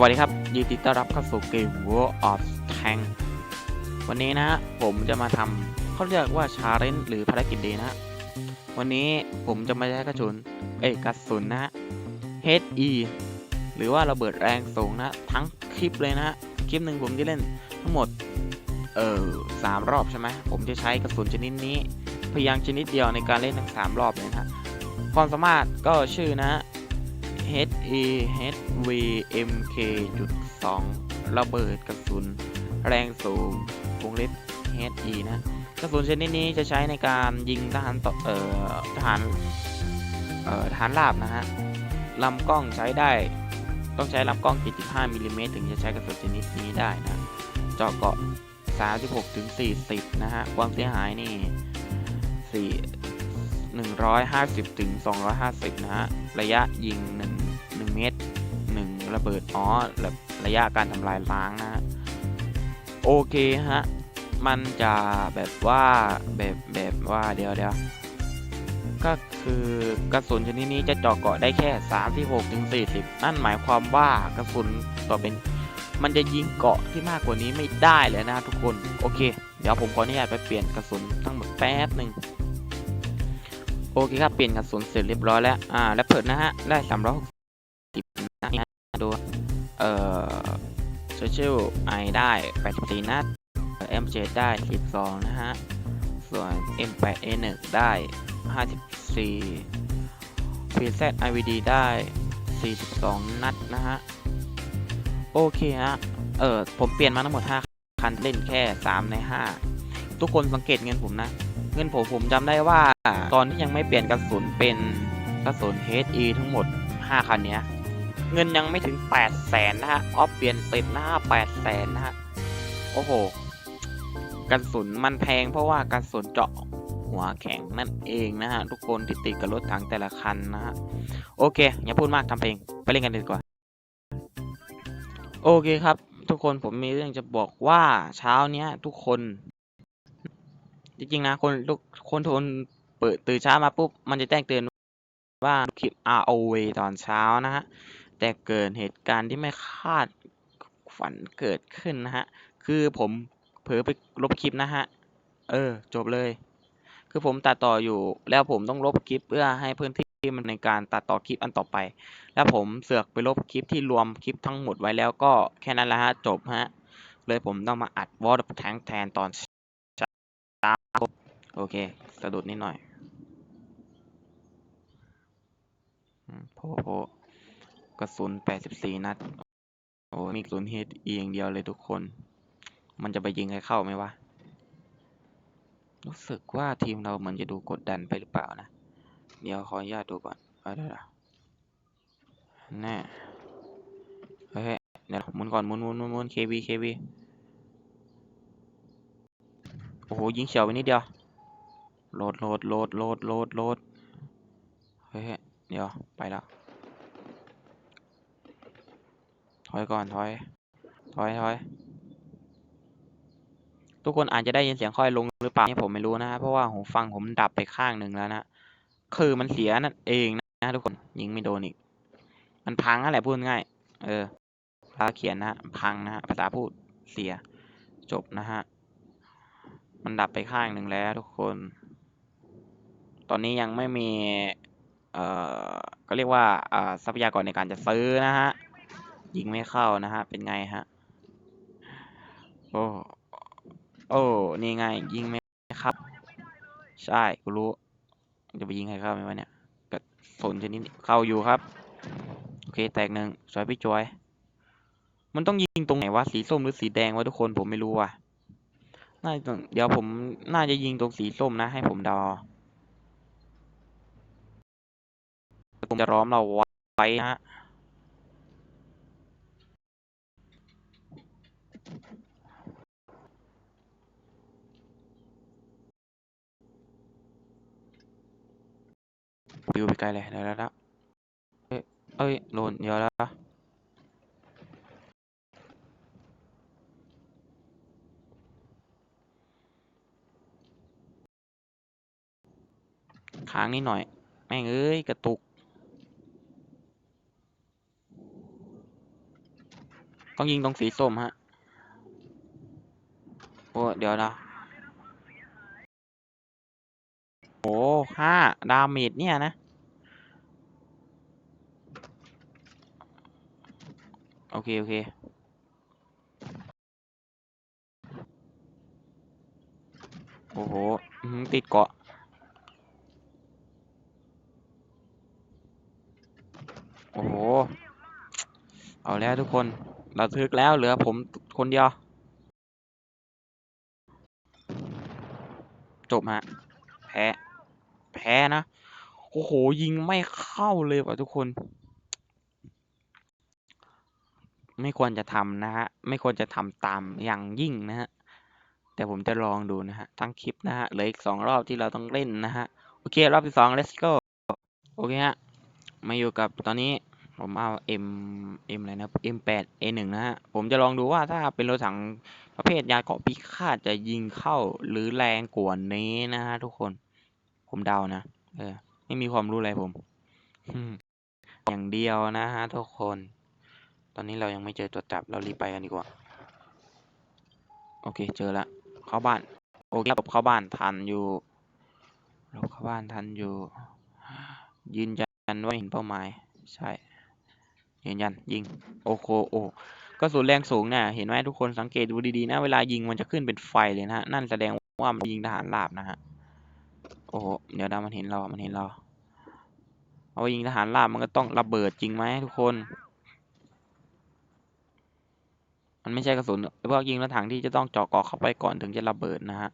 วัสดีครับ ยินดีต้อนรับเข้าสู่เกม World of Tank วันนี้นะผมจะมาทำเขาเรียกว่าชาเลนจ์หรือภารกิจดีนะ วันนี้ผมจะมาใช้กระสุนเอ้กระสุนนะ HE หรือว่าระเบิดแรงสูงนะ ทั้งคลิปเลยนะคลิปหนึ่งผมจะเล่นทั้งหมด เออสามรอบใช่ไหมผมจะใช้กระสุนชนิดนี้เพียงชนิดเดียวในการเล่นทั้งสามรอบเลยนะความสามารถก็ชื่อนะ H E H V M K จุดสองระเบิดกระสุน แรงสูงวงเล็บ H E นะกระสุนชนิดนี้จะใช้ในการยิงทหารต่อเอ่อทหารเอ่อทหารราบนะฮะลำกล้องใช้ได้ต้องใช้ลำกล้อง 75มิลลิเมตรถึงจะใช้กระสุนชนิดนี้ได้นะเจาะเกาะ 36ถึง40 นะฮะ ความเสียหายนี่4 150ถึง250 นะฮะ ระยะยิง 1 1 เมตร 1 ระเบิด อ๋อระระยะการทำลายล้างนะฮะ โอเคฮะ มันจะแบบว่าแบบแบบว่าเดี๋ยวเดี๋ยวก็คือกระสุนชนิดนี้จะเจาะเกาะได้แค่ 36ถึง40 นั่นหมายความว่ากระสุนต่อเป็นมันจะยิงเกาะที่มากกว่านี้ไม่ได้เลยนะทุกคน โอเค เดี๋ยวผมขออนุญาตไปเปลี่ยนกระสุนทั้งหมดแป๊บหนึ่ง โอเคครับเปลี่ยนกระสุนเสร็จเรียบร้อยแล้ว อ่า แล้วเปิดนะฮะ ได้360นัดนะดู เอ่อเชอร์ชิลไอได้84นัด M7 ได้12นะฮะ ส่วน M8A1 ได้54 PZ IVD ได้ 42 นัดนะฮะ โอเคฮะ เออผมเปลี่ยนมาทั้งหมด 5 คันเล่นแค่ 3 ใน 5 ทุกคนสังเกตเงินผมนะ เงินผมผมจำได้ว่า ตอนที่ยังไม่เปลี่ยนกระสุนเป็นกระสุน HE ทั้งหมด 5 คันเนี้ย เงินยังไม่ถึง8แสนนะฮะออฟเปลี่ยนเสร็จนะฮะ8แสนนะฮะ โอ้โห กระสุนมันแพงเพราะว่ากระสุนเจาะหัวแข็งนั่นเองนะฮะ ทุกคนที่ติดกับรถถังแต่ละคันนะฮะ โอเค อย่าพูดมากทำเพลง ไปเล่นกันดีกว่า โอเคครับ ทุกคนผมมีเรื่องจะบอกว่าเช้าเนี้ยทุกคน จริงๆนะคนทุกคนทนเปิดตื่นเช้ามาปุ๊บมันจะแจ้งเตือนว่าคลิป ROV ตอนเช้านะฮะ แต่เกิดเหตุการณ์ที่ไม่คาดฝันเกิดขึ้นนะฮะ คือผมเผลอไปลบคลิปนะฮะ เออ จบเลย คือผมตัดต่ออยู่แล้วผมต้องลบคลิปเพื่อให้พื้นที่มันในการตัดต่อคลิปอันต่อไป แล้วผมเสือกไปลบคลิปที่รวมคลิปทั้งหมดไว้แล้วก็แค่นั้นแหละฮะ จบฮะ เลยผมต้องมาอัดวอร์ดแทงแทนตอน โอเค สะดุดนิดหน่อยอืมโผโผกระสุน84นัด โอ้มีกระสุนเฮดเอียงเดียวเลยทุกคน มันจะไปยิงใครเข้าไหมวะ รู้สึกว่าทีมเราเหมือนจะดูกดดันไปหรือเปล่านะ เดี๋ยวขออนุญาตดูก่อนเอาเดี๋ยวนะแน่เฮ้ยเดี๋ยวมุนก่อนมุนมุนมุนมุน KB KB โอ้โหยิงเฉียวไปนิดเดียว โหลดโหลดโหลดโหลดโหลดโหลดเฮ้ยเดี๋ยว ไปแล้ว ถอยก่อน ถอย ถอยถอยทุกคนอาจจะได้ยินเสียงค่อยลงหรือเปล่าเนี่ยผมไม่รู้นะฮะเพราะว่าหูฟังผมดับไปข้างหนึ่งแล้วนะคือมันเสียนั่นเองนะทุกคนยิงไม่โดนอีก มันพังอะไรพูดง่าย เออภาษาเขียนนะฮะพังนะฮะภาษาพูดเสียจบนะฮะ มันดับไปข้างหนึ่งแล้วทุกคน ตอนนี้ยังไม่มี เอ่อ ก็เรียกว่าอ่าทรัพยากรในการจะซื้อนะฮะ ยิงไม่เข้านะฮะ เป็นไงฮะ โอ้ โอ้ นี่ไง ยิงไหมครับ ใช่ กูรู้ จะไปยิงใครเข้าไหมวะเนี่ยกระสุนชนิดเข้าอยู่ครับ โอเค แตกหนึ่งสวยพี่จอย มันต้องยิงตรงไหนวะ สีส้มหรือสีแดงวะทุกคน ผมไม่รู้ว่ะน่าจะเดี๋ยวผมน่าจะยิงตรงสีส้มนะ ให้ผมดา ผมจะล้อมเราไว้นะฮะปิวไปไกลเลยเดี๋ยวแล้วแล้วเอ้ยเอ้ยโดนเดี๋ยวแล้วนะค้างนิดหน่อย แม่งเอ้ย กระตุก ต้องยิงตรงสีส้มฮะ โอ้ เดี๋ยวนะ โอ้ห้าดาเมจเนี่ยนะ โอเค โอเคโอ้โหหือติดเกาะ โอ้โห เอาแล้วทุกคน ราทึกแล้วเหลือผมคนเดียว จบฮะ แพ้ แพ้นะ โอ้โห ยิงไม่เข้าเลยว่ะทุกคน ไม่ควรจะทำนะฮะ ไม่ควรจะทำตามอย่างยิ่งนะฮะ แต่ผมจะลองดูนะฮะ ทั้งคลิปนะฮะ เหลืออีกสองรอบที่เราต้องเล่นนะฮะ โอเค รอบที่สอง let's go โอเคฮะ มาอยู่กับตอนนี้ ผมเอา M M อะไรนะ M8 A1 นะฮะ ผมจะลองดูว่าถ้าเป็นรถถังประเภทยาเกาะพิฆาตจะยิงเข้าหรือแรงกว่านี้นะฮะทุกคน ผมเดานะ เออ ไม่มีความรู้อะไรผม อย่างเดียวนะฮะทุกคน ตอนนี้เรายังไม่เจอตัวจับ เรารีบไปกันดีกว่า โอเค เจอละ เข้าบ้าน โอเคหลบเข้าบ้านทันอยู่หลบเข้าบ้านทันอยู่ ยืนยันว่าเห็นเป้าหมาย ใช่ ยืนยันยิงโอโคโอก็สูนแรงสูงเนี่ยเห็นไหมทุกคนสังเกตดูดีๆนะเวลายิงมันจะขึ้นเป็นไฟเลยนะฮะนั่นแสดงว่ามันยิงทหารราบนะฮะโอ้เดี๋ยวดามันเห็นเรา มันเห็นเราเอายิงทหารราบมันก็ต้องระเบิดจริงไหมทุกคน มันไม่ใช่กระสุนพวกยิงรถถังที่จะต้องเจาะเกาะเข้าไปก่อนถึงจะระเบิดนะฮะ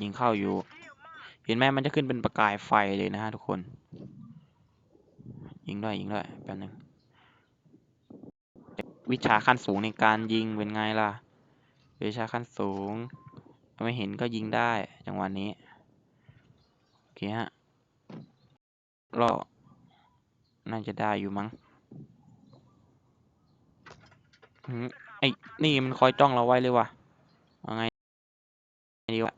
ยิงเข้าอยู่ เห็นไหมมันจะขึ้นเป็นประกายไฟเลยนะฮะทุกคน ยิงด้วยยิงด้วยแป๊บนึงวิชาขั้นสูงในการยิงเป็นไงล่ะ วิชาขั้นสูง ไม่เห็นก็ยิงได้จังหวะนี้ โอเคฮะรอน่าจะได้อยู่มั้งไอ้นี่มันคอยจ้องเราไว้เลยว่ะว่าไงดีวะ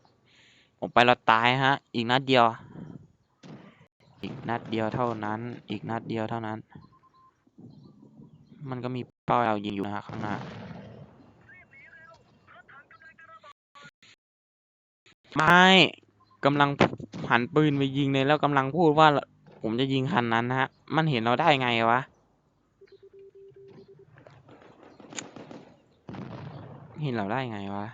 ผมไปเราตายฮะ อีกนัดเดียว นัดเดียวเท่านั้น อีกนัดเดียวเท่านั้น มันก็มีเป้าเรายิงอยู่นะฮะข้างหน้าไม่กำลังหันปืนไปยิงเลยแล้วกำลังพูดว่าผมจะยิงคันนั้นนะฮะ มันเห็นเราได้ไงวะ เห็นเราได้ไงวะ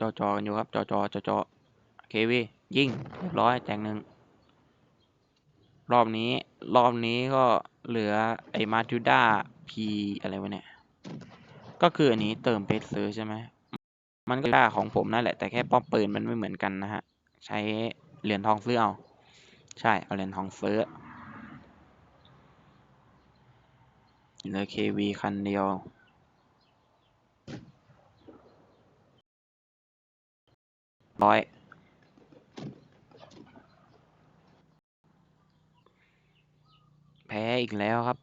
จอจอกันอยู่ครับจอจอจอจอเควียิงเรียบร้อยแจงหนึ่งรอบนี้รอบนี้ก็เหลือไอ้มาจูด้าพีอะไรวะเนี่ย ก็คืออันนี้เติมเพชรซื้อใช่ไหมมันก็ด้ของผมนั่นแหละแต่แค่ป้อมปืนมันไม่เหมือนกันนะฮะ ใช้เหรียญทองซื้อเอาใช่เอาเหรียญทองซื้อเหลือ KV คันเดียว ร้อยแพ้อีกแล้วครับ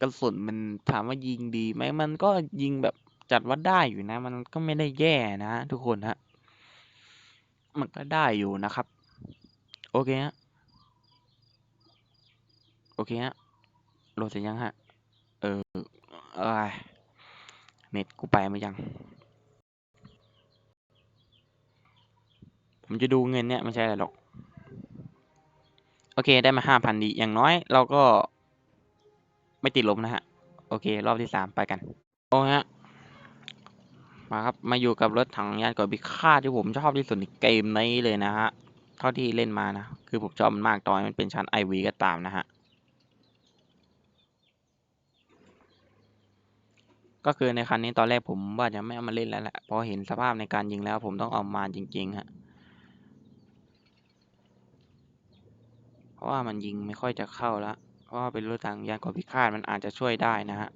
กระสุนมันถามว่ายิงดีไหมมันก็ยิงแบบจัดว่าได้อยู่นะ มันก็ไม่ได้แย่นะทุกคนฮะมันก็ได้อยู่นะครับ โอเคฮะโอเคฮะโหลดเสร็จยังฮะเออเอยเน็ตกูไปมายัง ผมจะดูเงินเนี่ยไม่ใช่อะไรหรอก โอเคได้มาห้าพันดี อย่างน้อยเราก็ไม่ติดลบนะฮะ โอเค รอบที่สามไปกัน โอ้ฮะ มาครับ มาอยู่กับรถถังยานเกราะพิฆาที่ผมชอบที่สุดในเกมนี้เลยนะฮะ เท่าที่เล่นมานะ คือผมชอบมันมากตอนมันเป็นชั้นไอวีก็ตามนะฮะ ก็คือในคันนี้ตอนแรกผมว่าจะไม่เอามาเล่นแล้วแหละ พอเห็นสภาพในการยิงแล้วผมต้องเอามาจริงๆฮะ เพราะว่ามันยิงไม่ค่อยจะเข้าแล้วเพราะว่าเป็นรถถังยานเกราพิฆาตมันอาจจะช่วยได้นะฮะ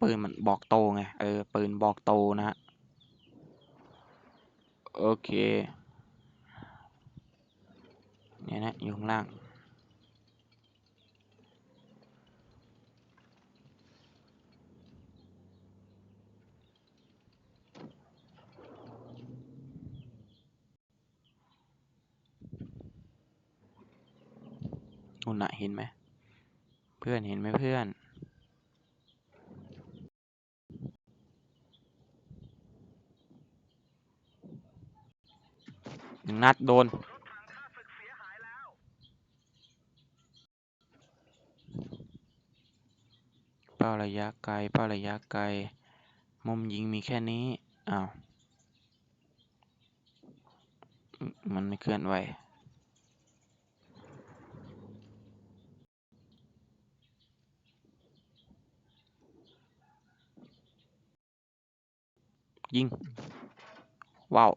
ปืนมันบอกโตไงเออปืนบอกโตนะฮะโอเคเนี่ยนะอยู่ข้างล่าง นู่นน่ะเห็นไหม เพื่อนเห็นไหมเพื่อน หนึ่งนัดโดน เป้าระยะไกล เป้าระยะไกล มุมยิงมีแค่นี้ อ้าว มันไม่เคลื่อนไหว ยิง ว้าว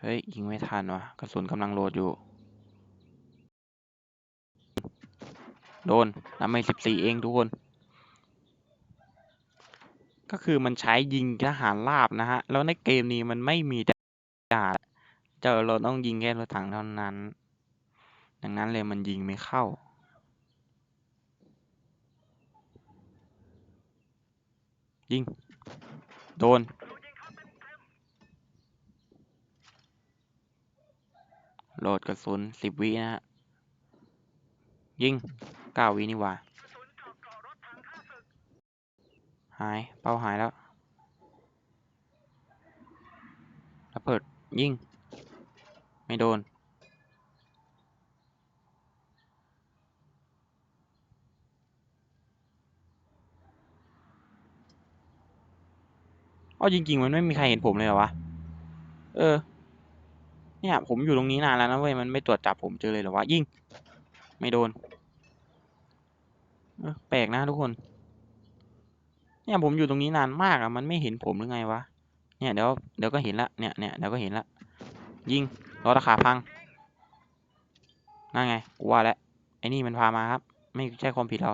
เฮ้ย ยิงไม่ทันว่ะกระสุนกำลังโหลดอยู่ โดนน้ำไม่สิบสี่เองทุกคน ก็คือมันใช้ยิงทหารราบนะฮะ แล้วในเกมนี้มันไม่มีดาเจอเราต้องยิงแค่รถถังเท่านั้น ดังนั้นเลยมันยิงไม่เข้า ยิง โดน โหลดกระสุนสิบวินะฮะ ยิงเก้าวินี่หว่าหาย เป้าหายแล้วระเบิดยิง ไม่โดน อ้อจริง ๆ มันไม่มีใครเห็นผมเลยเหรอวะ เออ เนี่ย ผมอยู่ตรงนี้นานแล้วนะเว้ย มันไม่ตรวจจับผมเจอเลยเหรอวะ ยิงไม่โดนเออแปลกนะทุกคน เนี่ยผมอยู่ตรงนี้นานมากอะมันไม่เห็นผมหรือไงวะ เนี่ยเดี๋ยวเดี๋ยวก็เห็นละ เนี่ยเนี่ยเดี๋ยวก็เห็นละ ยิงรถราคาพัง นั่นไง กูว่าแล้วไอ้นี่มันพามาครับ ไม่ใช่ความผิดเรา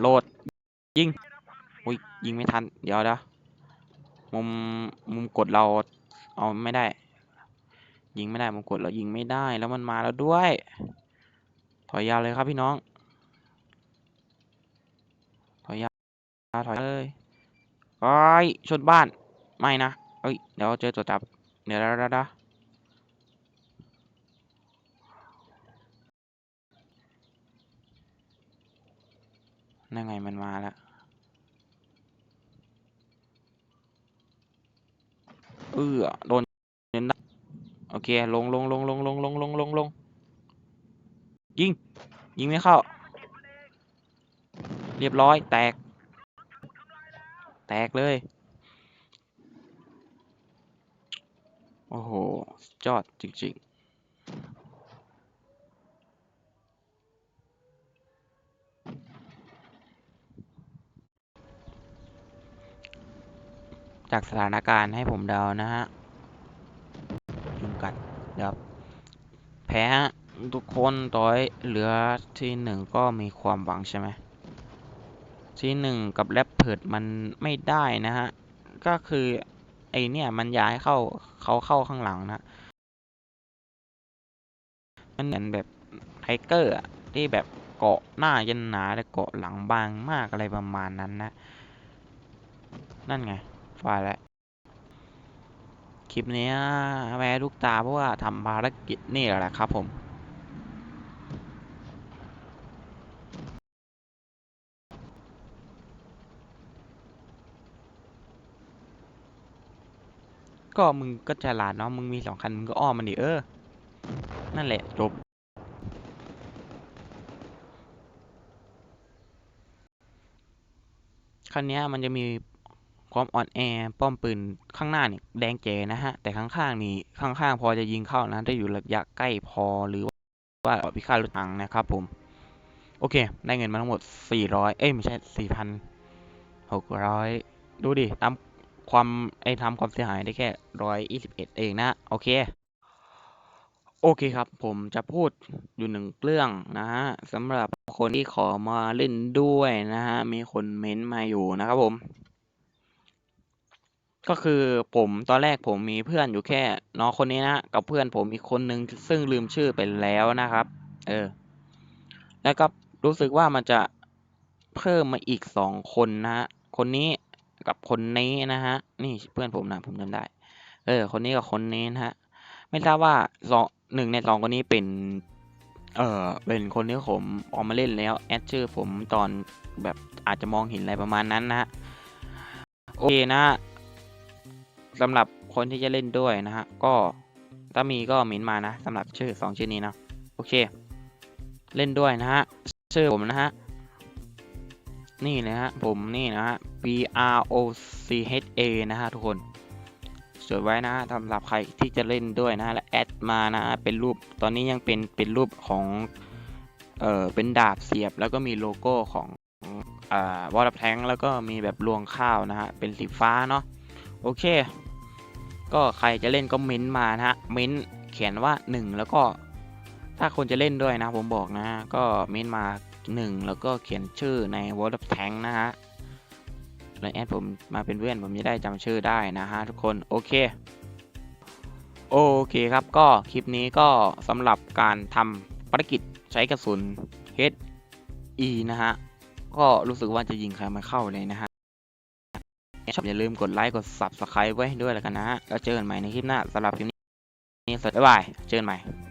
โหลด ยิง อุ้ยยิงไม่ทัน เดี๋ยวเดี๋ยว มุมมุมกดเราเอาไม่ได้ ยิงไม่ได้มุมกดเรายิงไม่ได้แล้วมันมาแล้วด้วย ถอยยาวเลยครับพี่น้อง ถอยยาวถอยเลยไอ้ชนบ้านไม่นะเอ้ยเดี๋ยวเจอตัวจับเดี๋ยวเดี๋ยวเดี๋ยวเดี๋ยวนั่นไงมันมาแล้ว ออโดนเน้นโอเค ลงลงลงลงลงลงลงลงลงยิง ยิงไม่เข้า เรียบร้อย แตก แตกเลย โอ้โหสุดยอดจริง ๆ จากสถานการณ์ให้ผมเดานะฮะยุงกัดเดี๋ยวแพ้ทุกคนต่อยเหลือที่หนึ่งก็มีความหวังใช่ไหมที่หนึ่งกับแรปเพิดมันไม่ได้นะฮะ ก็คือไอเนี่ยมันย้ายเข้าเขาเข้าข้างหลังนะ มันเหมือนแบบไทเกอร์อะที่แบบเกาะหน้ายันหนาแต่เกาะหลังบางมากอะไรประมาณนั้นนะ นั่นไง ฝ่ายแล้ว คลิปนี้แพ้ทุกตาเพราะว่าทำภารกิจนี่แหละครับผมก็มึงก็ฉลาดเนาะ มึงมีสองคัน มึงก็อ้อมมันดิเออ นั่นแหละ จบ คันนี้มันจะมี ความอ่อนแอป้อมปืนข้างหน้านี่แดงเจนะฮะ แต่ข้างๆนี่ข้างๆ พอจะยิงเข้านะได้อยู่ระยะใกล้พอหรือว่าพิฆาตรถถังนะครับผม โอเค ได้เงินมาทั้งหมด 400 เอ้ย ไม่ใช่ 4,600 ดูดิตามความไอ้ทำความเสียหายได้แค่ 121 เองนะ โอเคโอเคครับ ผมจะพูดอยู่หนึ่งเรื่องนะฮะสำหรับคนที่ขอมาเล่นด้วยนะฮะ มีคนเม้นต์มาอยู่นะครับผม ก็คือผมตอนแรกผมมีเพื่อนอยู่แค่น้องคนนี้นะกับเพื่อนผมอีกคนนึงซึ่งลืมชื่อไปแล้วนะครับ เออ แล้วก็รู้สึกว่ามันจะเพิ่มมาอีกสองคนนะฮะคนนี้กับคนนี้นะฮะ นี่เพื่อนผมนะผมจำได้ เออ คนนี้กับคนนี้นะฮะ ไม่ทราบว่าสองหนึ่งในสองคนนี้เป็น เออเป็นคนที่ผมออกมาเล่นแล้วแอดชื่อผมตอนแบบอาจจะมองเห็นอะไรประมาณนั้นนะโอเคนะ สำหรับคนที่จะเล่นด้วยนะฮะ ก็ถ้ามีก็มินมานะสำหรับชื่อสองชื่อนี้นะ โอเค เล่นด้วยนะฮะ ชื่อผมนะฮะ นี่นะฮะ ผมนี่นะฮะ B R O C H A นะฮะทุกคนจดไว้นะสำหรับใครที่จะเล่นด้วยนะและแอดมานะเป็นรูปตอนนี้ยังเป็นเป็นรูปของเออเป็นดาบเสียบ แล้วก็มีโลโก้ของอ่าวอลแทงแล้วก็มีแบบรวงข้าวนะฮะเป็นสีฟ้าเนาะ โอเค ก็ใครจะเล่นก็เม้นต์มานะฮะ เม้นต์เขียนว่า 1 แล้วก็ ถ้าคนจะเล่นด้วยนะผมบอกนะ ก็เม้นต์มาหนึ่งแล้วก็เขียนชื่อใน World of Tank นะฮะแล้วแอดผมมาเป็นเพื่อนผมจะได้จำชื่อได้นะฮะทุกคน โอเค โอเคครับ ก็คลิปนี้ก็สำหรับการทำภารกิจใช้กระสุน HE นะฮะ ก็รู้สึกว่าจะยิงใครมาเข้าเลยนะฮะ ชอบอย่าลืมกดไลค์กด Subscribe ไว้ด้วยแล้วกันนะฮะแล้วเจอกันใหม่ในคลิปหน้าสำหรับคลิปนี้สวัสดีบายเจอกันใหม่